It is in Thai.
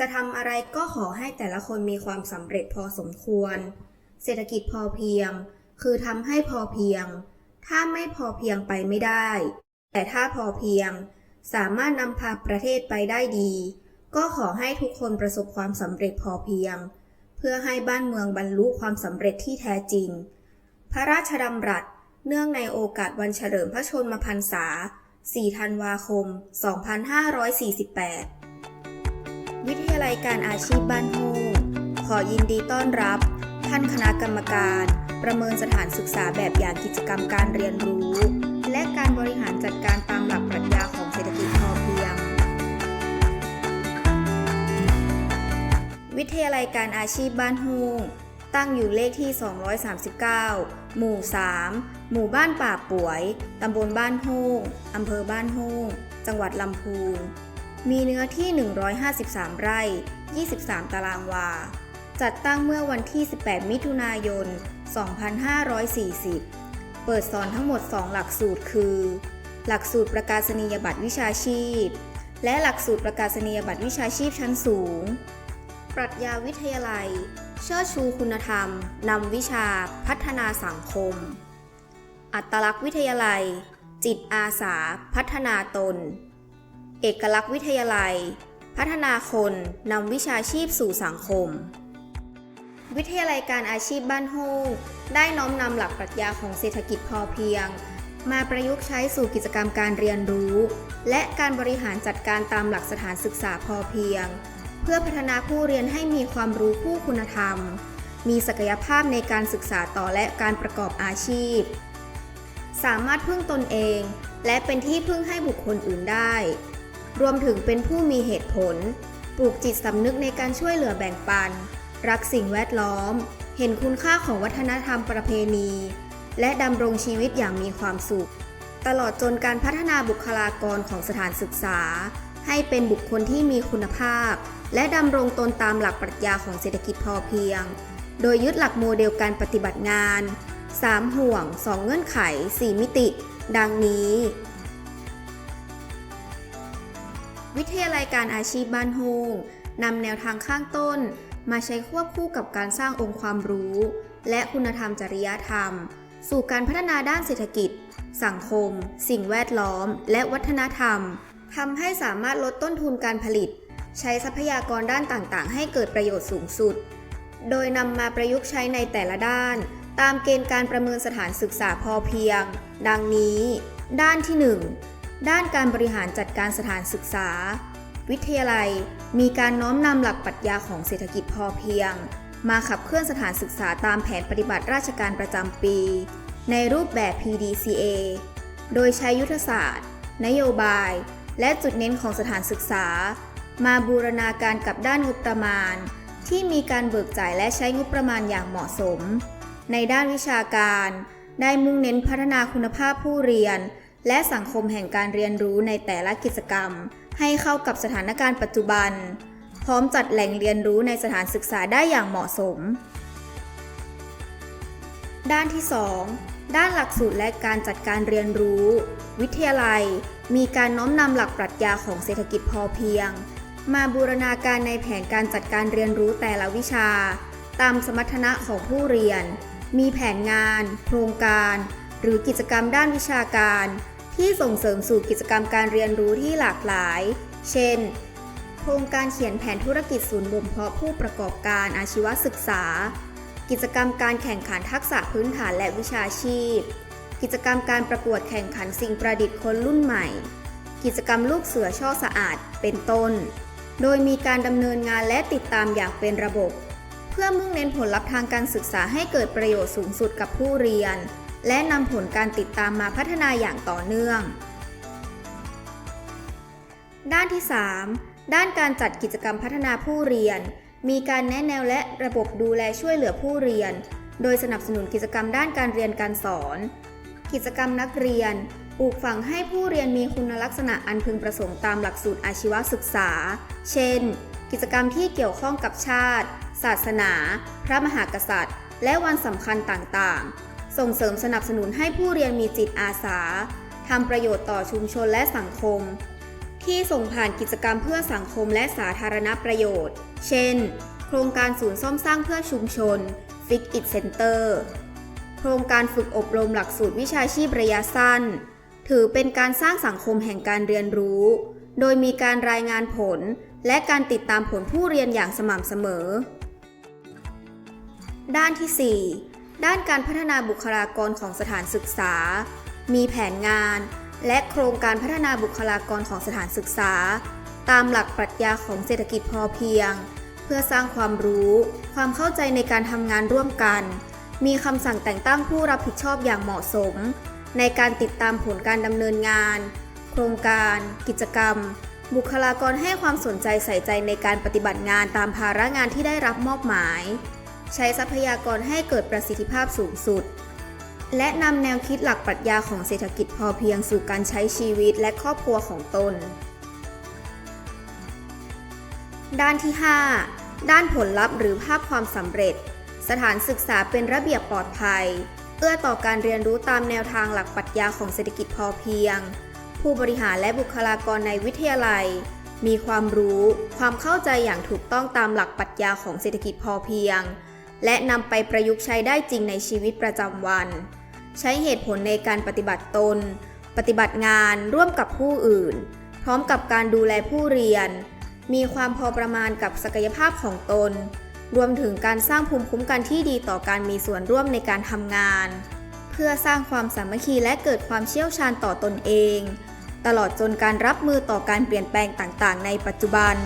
จะทำอะไรก็ขอให้แต่ละคนมีความสำเร็จพอสมควร เศรษฐกิจพอเพียง คือทำให้พอเพียง ถ้าไม่พอเพียงไปไม่ได้ แต่ถ้าพอเพียง สามารถนำพาประเทศไปได้ดี ก็ขอให้ทุกคนประสบความสำเร็จพอเพียง เพื่อให้บ้านเมืองบรรลุความสำเร็จที่แท้จริง พระราชดำรัส เนื่องในโอกาสวันเฉลิมพระชนมพรรษา 4 ธันวาคม 2548 วิทยาลัยการอาชีพบ้านโฮงขอยินดีต้อนรับ ท่านคณะกรรมการ ประเมินสถานศึกษาแบบอย่างกิจกรรมการเรียนรู้ และการบริหารจัดการตามหลักปรัชญาของเศรษฐกิจพอเพียง วิทยาลัยการอาชีพบ้านโฮงตั้งอยู่เลขที่ 239 หมู่ 3 หมู่บ้านป่าป่วย ตำบลบ้านโฮงอำเภอบ้านโฮงจังหวัดลำพูน มีเนื้อที่ 153 ไร่ 23 ตารางวา จัดตั้งเมื่อวันที่ 18 มิถุนายน 2540 เปิดสอนทั้งหมด 2 หลักสูตรคือ หลักสูตรประกาศนียบัตรวิชาชีพ และหลักสูตรประกาศนียบัตรวิชาชีพชั้นสูง ปรัชญาวิทยาลัย เชิดชูคุณธรรม นำวิชา พัฒนาสังคม อัตลักษณ์วิทยาลัย จิตอาสา พัฒนาตน เอกลักษณ์วิทยาลัย พัฒนาคนนำวิชาชีพสู่สังคม วิทยาลัยการอาชีพบ้านโฮงได้น้อมนำหลักปรัชญาของเศรษฐกิจพอเพียง มาประยุกต์ใช้สู่กิจกรรมการเรียนรู้ และการบริหารจัดการตามหลักสถานศึกษาพอเพียง เพื่อพัฒนาผู้เรียนให้มีความรู้คู่คุณธรรม มีศักยภาพในการศึกษาต่อและการประกอบอาชีพ สามารถพึ่งตนเอง และเป็นที่พึ่งให้บุคคลอื่นได้ รวมถึงเป็นผู้มีเหตุผล ปลูกจิตสำนึกในการช่วยเหลือแบ่งปัน รักสิ่งแวดล้อม เห็นคุณค่าของวัฒนธรรมประเพณี และดำรงชีวิตอย่างมีความสุข ตลอดจนการพัฒนาบุคลากรของสถานศึกษา ให้เป็นบุคคลที่มีคุณภาพ และดำรงตนตามหลักปรัชญาของเศรษฐกิจพอเพียง โดยยึดหลักโมเดลการปฏิบัติงาน 3 ห่วง 2 เงื่อนไข 4 มิติ ดังนี้ วิทยาลัยการอาชีพบ้านโฮงนำแนวทางข้างต้น มาใช้ควบคู่กับการสร้างองค์ความรู้ และคุณธรรมจริยธรรม สู่การพัฒนาด้านเศรษฐกิจ สังคม สิ่งแวดล้อม และวัฒนธรรมทำให้สามารถลดต้นทุนการผลิต ใช้ทรัพยากรด้านต่างๆ ให้เกิดประโยชน์สูงสุด โดยนำมาประยุกต์ใช้ในแต่ละด้าน ตามเกณฑ์การประเมินสถานศึกษาพอเพียง ดังนี้ ด้านที่ 1 ด้านการบริหารจัดการสถานศึกษา วิทยาลัยมีการน้อมนำหลักปรัชญาของเศรษฐกิจพอเพียง มาขับเคลื่อนสถานศึกษาตามแผนปฏิบัติราชการประจำปี ในรูปแบบ PDCA โดยใช้ยุทธศาสตร์ นโยบาย และจุดเน้นของสถานศึกษา มาบูรณาการกับด้านงบประมาณ ที่มีการเบิกจ่ายและใช้งบประมาณอย่างเหมาะสม ในด้านวิชาการ ได้มุ่งเน้นพัฒนาคุณภาพผู้เรียน และสังคมแห่งการเรียนรู้ในแต่ละกิจกรรม ให้เข้ากับสถานการณ์ปัจจุบัน พร้อมจัดแหล่งเรียนรู้ในสถานศึกษาได้อย่างเหมาะสม ด้านที่ 2 ด้านหลักสูตรและการจัดการเรียนรู้ วิทยาลัย มีการน้อมนำหลักปรัชญาของเศรษฐกิจพอเพียง มาบูรณาการในแผนการจัดการเรียนรู้แต่ละวิชา ตามสมรรถนะของผู้เรียน มีแผนงาน โครงการ หรือกิจกรรมด้านวิชาการ ที่ส่งเสริมสู่กิจกรรมการเรียนรู้ที่หลากหลาย เช่น โครงการเขียนแผนธุรกิจศูนย์บ่มเพาะผู้ประกอบการอาชีวศึกษา กิจกรรมการแข่งขันทักษะพื้นฐานและวิชาชีพ กิจกรรมการประกวดแข่งขันสิ่งประดิษฐ์คนรุ่นใหม่ กิจกรรมลูกเสือช่อสะอาด เป็นต้น โดยมีการดำเนินงานและติดตามอย่างเป็นระบบ เพื่อมุ่งเน้นผลลัพธ์ทางการศึกษาให้เกิดประโยชน์สูงสุดกับผู้เรียน และนำผลการติดตามมาพัฒนาอย่างต่อเนื่อง ด้านที่ 3 ด้านการจัดกิจกรรมพัฒนาผู้เรียน มีการแนะแนวและระบบดูแลช่วยเหลือผู้เรียน โดยสนับสนุนกิจกรรมด้านการเรียนการสอน กิจกรรมนักเรียนปลูกฝังให้ผู้เรียนมีคุณลักษณะอันพึงประสงค์ตามหลักสูตรอาชีวศึกษา เช่น กิจกรรมที่เกี่ยวข้องกับชาติ ศาสนา พระมหากษัตริย์ และวันสำคัญต่างๆ ส่งเสริมสนับสนุนให้ผู้เรียนมีจิตอาสาทำประโยชน์ต่อชุมชนและสังคม ที่ส่งผ่านกิจกรรมเพื่อสังคมและสาธารณประโยชน์ เช่น โครงการศูนย์ซ่อมสร้างเพื่อชุมชน Fix It Center โครงการฝึกอบรมหลักสูตรวิชาชีพระยะสั้น ถือเป็นการสร้างสังคมแห่งการเรียนรู้ โดยมีการรายงานผล และการติดตามผลผู้เรียนอย่างสม่ำเสมอ ด้านที่ 4 ด้านการพัฒนาบุคลากรของสถานศึกษา มีแผนงาน และโครงการพัฒนาบุคลากรของสถานศึกษา ตามหลักปรัชญาของเศรษฐกิจพอเพียง เพื่อสร้างความรู้ ความเข้าใจในการทำงานร่วมกัน มีคำสั่งแต่งตั้งผู้รับผิดชอบอย่างเหมาะสม ในการติดตามผลการดำเนินงาน โครงการ กิจกรรม บุคลากรให้ความสนใจใส่ใจในการปฏิบัติงานตามภาระงานที่ได้รับมอบหมาย ใช้ทรัพยากรให้เกิดประสิทธิภาพสูงสุด และนำแนวคิดหลักปรัชญาของเศรษฐกิจพอเพียงสู่การใช้ชีวิตและครอบครัวของตน ด้านที่ 5 ด้านผลลัพธ์หรือภาพความสำเร็จ สถานศึกษาเป็นระเบียบปลอดภัย เอื้อต่อการเรียนรู้ตามแนวทางหลักปรัชญาของเศรษฐกิจพอเพียง ผู้บริหารและบุคลากรในวิทยาลัยมีความรู้ ความเข้าใจอย่างถูกต้องตามหลักปรัชญาของเศรษฐกิจพอเพียง และนำไปประยุกต์ใช้ได้จริงในชีวิตประจำวัน ใช้เหตุผลในการปฏิบัติตน ปฏิบัติงานร่วมกับผู้อื่น พร้อมกับการดูแลผู้เรียน มีความพอประมาณกับศักยภาพของตน รวมถึงการสร้างภูมิคุ้มกันที่ดีต่อการมีส่วนร่วมในการทำงาน เพื่อสร้างความสามัคคีและเกิดความเชี่ยวชาญต่อตนเอง ตลอดจนการรับมือต่อการเปลี่ยนแปลงต่างๆ ในปัจจุบัน